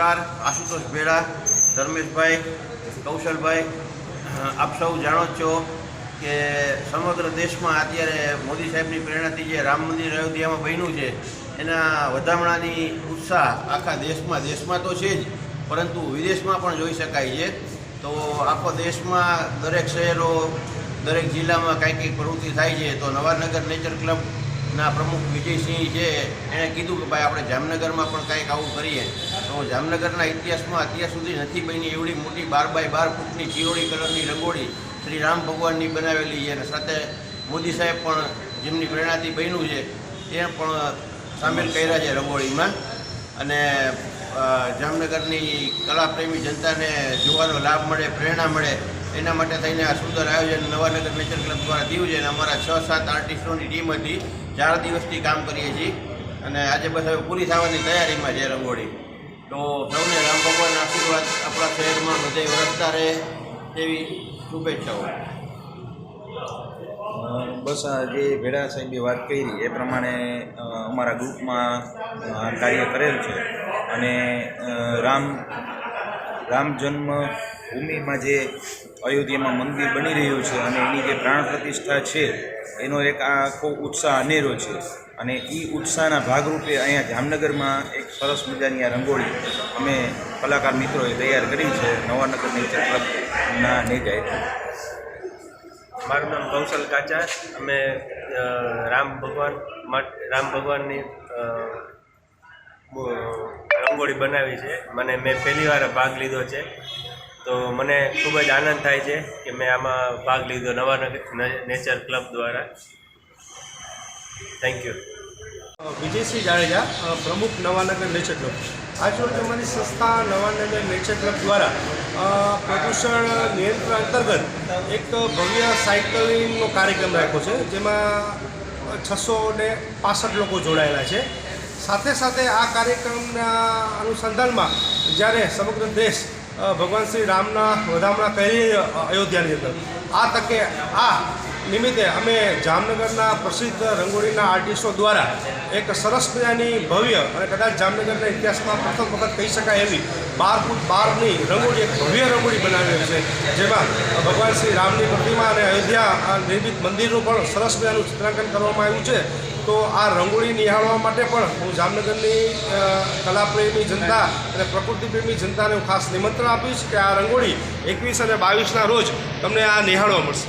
નમસ્કાર. આશુતોષ ભેડા, ધર્મેશભાઈ, કૌશલભાઈ. આપ સૌ જાણો છો કે સમગ્ર દેશમાં અત્યારે મોદી સાહેબની પ્રેરણાથી જે રામ મંદિર અયોધ્યામાં બન્યું છે, એના વધામણાની ઉત્સાહ આખા દેશમાં દેશમાં તો છે જ, પરંતુ વિદેશમાં પણ જોઈ શકાય છે. તો આખો દેશમાં દરેક શહેરો, દરેક જિલ્લામાં કાંઈક કંઈક પ્રવૃત્તિ થાય છે. તો નવાનગર નેચર ક્લબના પ્રમુખ વિજયસિંહ છે એણે કીધું કે ભાઈ આપણે જામનગરમાં પણ કાંઈક આવું કરીએ. તો જામનગરના ઇતિહાસમાં અત્યાર સુધી નથી બની એવડી મોટી બાર બાય બાર ફૂટની ચીરોળી કલરની રંગોળી શ્રી રામ ભગવાનની બનાવેલી છે. અને સાથે મોદી સાહેબ પણ જેમની પ્રેરણાથી બન્યું છે, એ પણ સામેલ કર્યા છે રંગોળીમાં. અને જામનગરની કલાપ્રેમી જનતાને જોવાનો લાભ મળે, પ્રેરણા મળે, એના માટે થઈને આ સુંદર આયોજન નવાનગર નેચર ક્લબ દ્વારા થયું છે. અને અમારા છ સાત આર્ટિસ્ટોની ટીમ હતી. ચાર દિવસથી કામ કરીએ છીએ. અને આજે હવે પૂરી થવાની તૈયારીમાં છે રંગોળી. તો સૌને રામ ભગવાનના આશીર્વાદ આપણા શહેરમાં બધે વરસતા રહે તેવી શુભેચ્છાઓ. બસ જે ભેડા સાહેબે વાત કરી એ પ્રમાણે અમારા ગ્રુપમાં કાર્ય કરેલ છે. અને રામ રામ જન્મ ભૂમિમાં જે અયોધ્યામાં મંદિર બની રહ્યું છે અને એની જે પ્રાણ પ્રતિષ્ઠા છે, એનો એક આ આખો ઉત્સાહ અનેરો છે. અને એ ઉત્સાહના ભાગરૂપે અહીંયા જામનગરમાં એક સરસ મજાની આ રંગોળી અમે કલાકાર મિત્રોએ તૈયાર કરી છે, નવાનગર નેચર ક્લબના નેજા હેઠળ. મારું નામ કૌશલ કાચા, અમે રામ ભગવાન રામ ભગવાનની રંગોળી બનાવી છે. મને મેં પહેલી વાર ભાગ લીધો છે. તો મને ખૂબ જ આનંદ થાય છે કે મેં આમાં ભાગ લીધો નવા નેચર ક્લબ દ્વારા. થેન્ક યુ વિજયસિંહ જાડેજા પ્રમુખ નવાનગર નેચર ક્લબ. આજરોજ અમારી સંસ્થા નવાનગર નેચર ક્લબ દ્વારા પ્રદૂષણ નિયંત્રણ અંતર્ગત એક ભવ્ય સાયકલિંગનો કાર્યક્રમ રાખ્યો છે, જેમાં છસો ને પાસઠ લોકો જોડાયેલા છે. સાથે સાથે આ કાર્યક્રમના અનુસંધાનમાં જ્યારે સમગ્ર દેશ ભગવાન શ્રી રામના વધામણા કરી અયોધ્યાની અંદર. આ તકે આ નિમિત્તે અમે જામનગરના પ્રસિદ્ધ રંગોળીના આર્ટિસ્ટો દ્વારા એક સરસ મજાની ભવ્ય અને કદાચ જામનગરના ઇતિહાસમાં પ્રથમ વખત કહી શકાય એવી બાર ફૂટ બારની રંગોળી, એક ભવ્ય રંગોળી બનાવેલી છે. જેમાં ભગવાન શ્રી રામની પ્રતિમા અને અયોધ્યા નિર્મિત મંદિરનું પણ સરસ મજાનું ચિત્રાંકન કરવામાં આવ્યું છે. તો આ રંગોળી નિહાળવા માટે પણ હું જામનગરની કલાપ્રેમી જનતા અને પ્રકૃતિપ્રેમી જનતાને હું ખાસ નિમંત્રણ આપીશ કે આ રંગોળી એકવીસ અને બાવીસના રોજ તમને આ નિહાળવા મળશે.